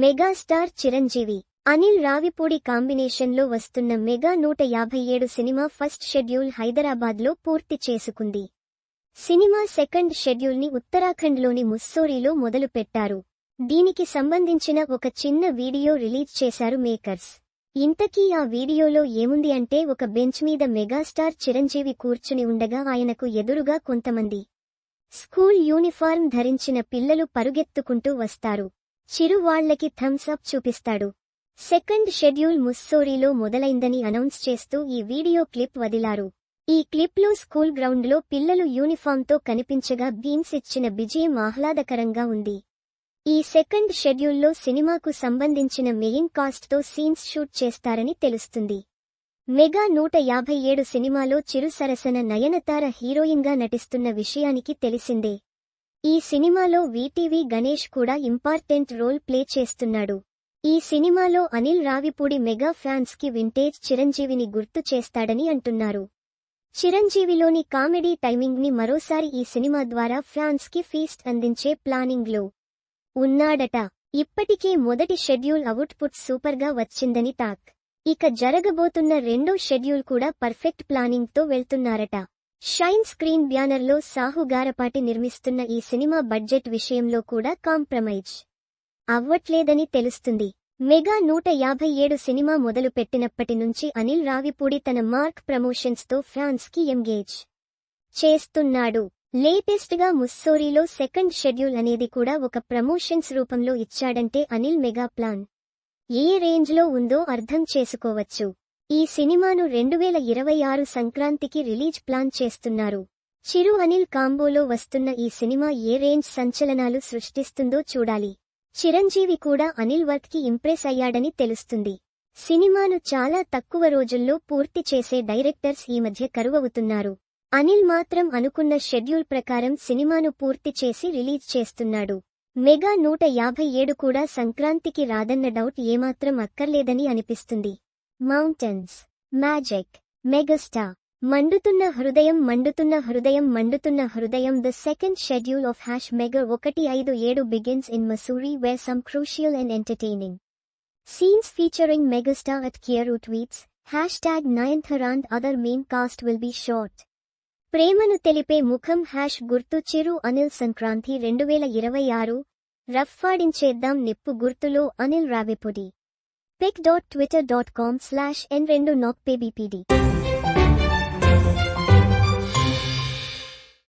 Megastar Chiranjeevi. Anil Ravipudi కాంబినేషన్లో వస్తున్న mega నూట యాభై ఏడు సినిమా ఫస్ట్ షెడ్యూల్ హైదరాబాద్లో పూర్తి చేసుకుంది. సినిమా సెకండ్ షెడ్యూల్ని ఉత్తరాఖండ్లోని ముస్సోరీలో మొదలుపెట్టారు. దీనికి సంబంధించిన ఒక చిన్న వీడియో రిలీజ్ చేశారు మేకర్స్. ఇంతకీ ఆ వీడియోలో ఏముంది అంటే ఒక బెంచ్ మీద మెగాస్టార్ చిరంజీవి కూర్చుని ఉండగా ఆయనకు ఎదురుగా కొంతమంది స్కూల్ యూనిఫార్మ్ ధరించిన పిల్లలు పరుగెత్తుకుంటూ వస్తారు. చిరు వాళ్ళకి థమ్స్ అప్ చూపిస్తాడు. సెకండ్ షెడ్యూల్ ముస్సోరీలో మొదలైందని అనౌన్స్ చేస్తూ ఈ వీడియో క్లిప్ వదిలారు. ఈ క్లిప్లో స్కూల్ గ్రౌండ్లో పిల్లలు యూనిఫామ్తో కనిపించగా బీన్స్ ఇచ్చిన విజయం ఆహ్లాదకరంగా ఉంది. ఈ సెకండ్ షెడ్యూల్లో సినిమాకు సంబంధించిన మెయిన్ కాస్ట్తో సీన్స్ షూట్ చేస్తారని తెలుస్తుంది. మెగా నూట యాభై ఏడు సినిమాలో చిరు సరసన నయనతార హీరోయిన్గా నటిస్తున్న విషయానికి తెలిసిందే. ఈ సినిమాలో వీటీవీ గణేష్ కూడా ఇంపార్టెంట్ రోల్ ప్లే చేస్తున్నాడు. ఈ సినిమాలో అనిల్ రావిపూడి మెగా ఫ్యాన్స్కి వింటేజ్ చిరంజీవిని గుర్తు చేస్తాడని అంటున్నారు. చిరంజీవిలోని కామెడీ టైమింగ్ని మరోసారి ఈ సినిమా ద్వారా ఫ్యాన్స్కి ఫీస్ట్ అందించే ప్లానింగ్లో ఉన్నాడట. ఇప్పటికే మొదటి షెడ్యూల్ అవుట్పుట్ సూపర్గా వచ్చిందని టాక్. ఇక జరగబోతున్న రెండో షెడ్యూల్ కూడా పర్ఫెక్ట్ ప్లానింగ్తో వెళ్తున్నారట. షైన్ స్క్రీన్ బ్యానర్లో సాహు గారపాటి నిర్మిస్తున్న ఈ సినిమా బడ్జెట్ విషయంలో కూడా కాంప్రమైజ్ అవ్వట్లేదని తెలుస్తుంది. మెగా నూట యాభై ఏడు సినిమా మొదలుపెట్టినప్పటి నుంచి అనిల్ రావిపూడి తన మార్క్ ప్రమోషన్స్తో ఫ్యాన్స్కి ఎంగేజ్ చేస్తున్నాడు. లేటెస్ట్గా ముస్సోరీలో సెకండ్ షెడ్యూల్ అనేది కూడా ఒక ప్రమోషన్స్ రూపంలో ఇచ్చాడంటే అనిల్ మెగా ప్లాన్ ఏ రేంజ్లో ఉందో అర్థం చేసుకోవచ్చు. ఈ సినిమాను రెండువేల ఇరవై ఆరు సంక్రాంతికి రిలీజ్ ప్లాన్ చేస్తున్నారు. చిరు అనిల్ కాంబోలో వస్తున్న ఈ సినిమా ఏ రేంజ్ సంచలనాలు సృష్టిస్తుందో చూడాలి. చిరంజీవి కూడా అనిల్ వర్క్కి ఇంప్రెస్ అయ్యాడని తెలుస్తుంది. సినిమాను చాలా తక్కువ రోజుల్లో పూర్తి చేసే డైరెక్టర్స్ ఈ మధ్య కరువవుతున్నారు. అనిల్ మాత్రం అనుకున్న షెడ్యూల్ ప్రకారం సినిమాను పూర్తి చేసి రిలీజ్ చేస్తున్నాడు. మెగా నూట యాభై ఏడు కూడా సంక్రాంతికి రాదన్న డౌట్ ఏమాత్రం అక్కర్లేదని అనిపిస్తుంది. మౌంటైన్స్ మ్యాజిక్ మెగాస్టార్ మండుతున్న హృదయం మండుతున్న హృదయం మండుతున్న హృదయం. The second schedule of hash mega ఒకటి ఐదు ఏడు begins in Mussoorie where some crucial and entertaining scenes featuring megastar at కియరు tweets hash tag Nayanthara and other main cast will be shot ప్రేమను తెలిపే ముఖం హ్యాష్ గుర్తు చిరు అనిల్ సంక్రాంతి రెండు వేల ఇరవై ఆరు రఫ్ఫాడించేద్దాం నిప్పు గుర్తులో అనిల్ రావిపొడి. pic.twitter.com slash nvendo